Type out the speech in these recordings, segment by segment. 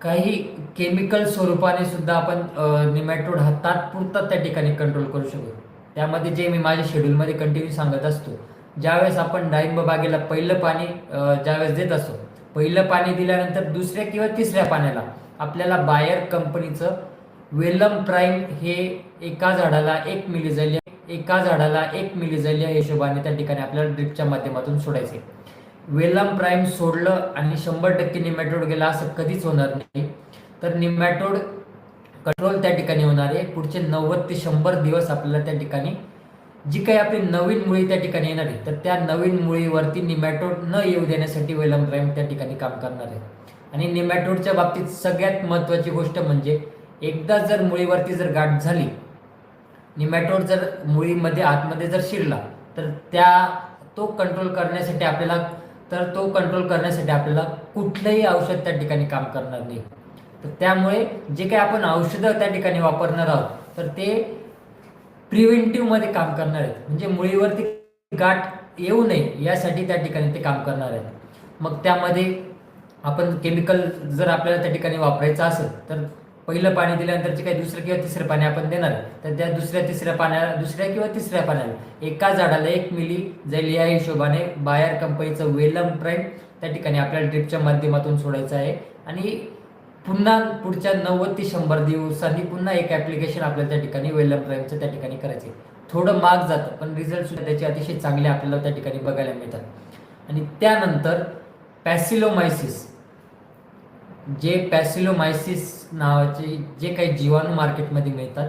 काही केमिकल स्वरूपाने सुद्धा आपण निमॅटोड हा तात्पुरता त्या ठिकाणी कंट्रोल करू शकतो. त्यामध्ये जे मी माझ्या शेड्यूलमध्ये कंटिन्यू सांगत असतो ज्यावेळेस आपण डाळिंब बागेला पहिलं पाणी ज्यावेळेस देत असतो पहिलं पाणी दिल्यानंतर दुसऱ्या किंवा तिसऱ्या पाण्याला आपल्याला बायर कंपनीचं वेलम प्राईम हे एका झाडाला एक मिलीजल एका झाडाला एक मिलीजल हिशोबाने त्या ठिकाणी आपल्याला ड्रिपच्या माध्यमातून सोडायचे. वेलम प्राईम सोडलं आणि शंभर टक्के निमॅटोड गेला असं कधीच होणार नाही. तर निमॅटोड कंट्रोल त्या ठिकाणी होणार आहे. पुढचे नव्वद ते शंभर दिवस आपल्याला त्या ठिकाणी जी काही आपली नवीन मुळी त्या ठिकाणी येणार आहे तर त्या नवीन मुळीवरती निमॅटोड न येऊ देण्यासाठी वेलम प्राईम त्या ठिकाणी काम करणार आहे. आणि निमॅटोडच्या बाबतीत सगळ्यात महत्त्वाची गोष्ट म्हणजे एकदा जर मुळीवरती जर गाठ झाली निमॅटोड जर मुळीमध्ये आतमध्ये जर शिरला तर त्या तो कंट्रोल करण्यासाठी आपल्याला तर तो कंट्रोल करण्यासाठी आपल्याला कुठलंही औषध त्या ठिकाणी काम करणार नाही. तर त्यामुळे जे काही आपण औषधं त्या ठिकाणी वापरणार आहोत तर ते प्रिव्हेंटिव्हमध्ये काम करणार आहेत. म्हणजे मुळीवरती गाठ येऊ नये यासाठी त्या ठिकाणी ते काम करणार आहेत. मग त्यामध्ये आपण केमिकल जर आपल्याला त्या ठिकाणी वापरायचं असेल तर पहिलं पाणी दिल्यानंतरचे काही दुसरं किंवा तिसरं पाणी आपण देणार. तर त्या दुसऱ्या तिसऱ्या पाण्याला दुसऱ्या किंवा तिसऱ्या पाण्याला. एका झाडाला एक मिली जाईल या हिशोबाने बायर कंपनीचं वेलम प्राईम त्या ठिकाणी आपल्याला ड्रिपच्या माध्यमातून सोडायचं आहे. आणि पुन्हा पुढच्या नव्वद ते शंभर दिवसांनी पुन्हा एक ऍप्लिकेशन आपल्याला त्या ठिकाणी वेलम प्राईमचं त्या ठिकाणी करायचे थोडं माग जातं पण रिझल्ट सुद्धा त्याचे अतिशय चांगले आपल्याला त्या ठिकाणी बघायला मिळतात. आणि त्यानंतर पॅसिलोमायसिस. जे पॅसिलोमायसिस नावाचे जे काही जीवाणू मार्केटमध्ये मिळतात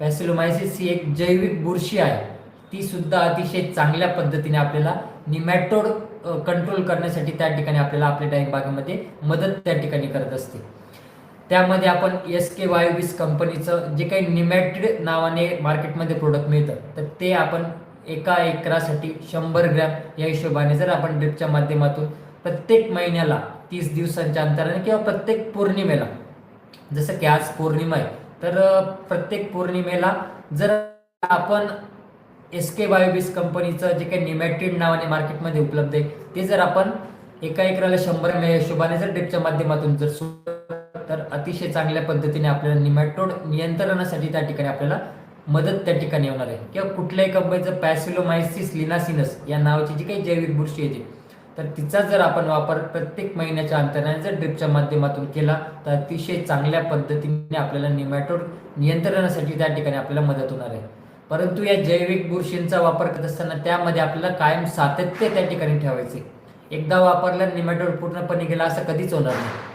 पॅसिलोमायसिस ही एक जैविक बुरशी आहे. ती सुद्धा अतिशय चांगल्या पद्धतीने आपल्याला निमॅटोड कंट्रोल करण्यासाठी त्या ठिकाणी आपल्याला आपल्या डाईंग बागेमध्ये मदत त्या ठिकाणी करत असते. त्यामध्ये आपण एस के वायोबिस कंपनीचं जे काही निमॅटिड नावाने मार्केटमध्ये प्रोडक्ट मिळतं तर ते आपण एका एकरासाठी शंभर ग्रॅम या हिशोबाने जर आपण ड्रिपच्या माध्यमातून प्रत्येक महिन्याला तीस दिवसांच्या अंतराने किंवा प्रत्येक पौर्णिमेला. जसं की आज पौर्णिमा आहे तर प्रत्येक पौर्णिमेला जर आपण एस के बायोबिस कंपनीचं जे काही निमॅटिड नावाने मार्केटमध्ये उपलब्ध आहे ते जर आपण एका एकराला शंभर मे हिशोबाने जर ड्रिपच्या माध्यमातून जर तर अतिशय चांगल्या पद्धतीने आपल्याला निमॅटोड नियंत्रणासाठी त्या ठिकाणी आपल्याला मदत त्या ठिकाणी होणार आहे. किंवा कुठल्याही कंपनीचं पॅसिलोमायसिस लिनासिनस या नावाची जी काही जैविक बुरशी येते तर तिचा जर आपण वापर प्रत्येक महिन्याच्या अंतराने जर ड्रिपच्या माध्यमातून केला तर अतिशय चांगल्या पद्धतीने आपल्याला निमॅटोड नियंत्रणासाठी त्या ठिकाणी आपल्याला मदत होणार आहे. परंतु या जैविक बुरशींचा वापर करत असताना त्यामध्ये आपल्याला कायम सातत्य त्या ठिकाणी ठेवायचे. एकदा वापरल्याने निमॅटोड पूर्णपणे गेला असं कधीच होणार नाही.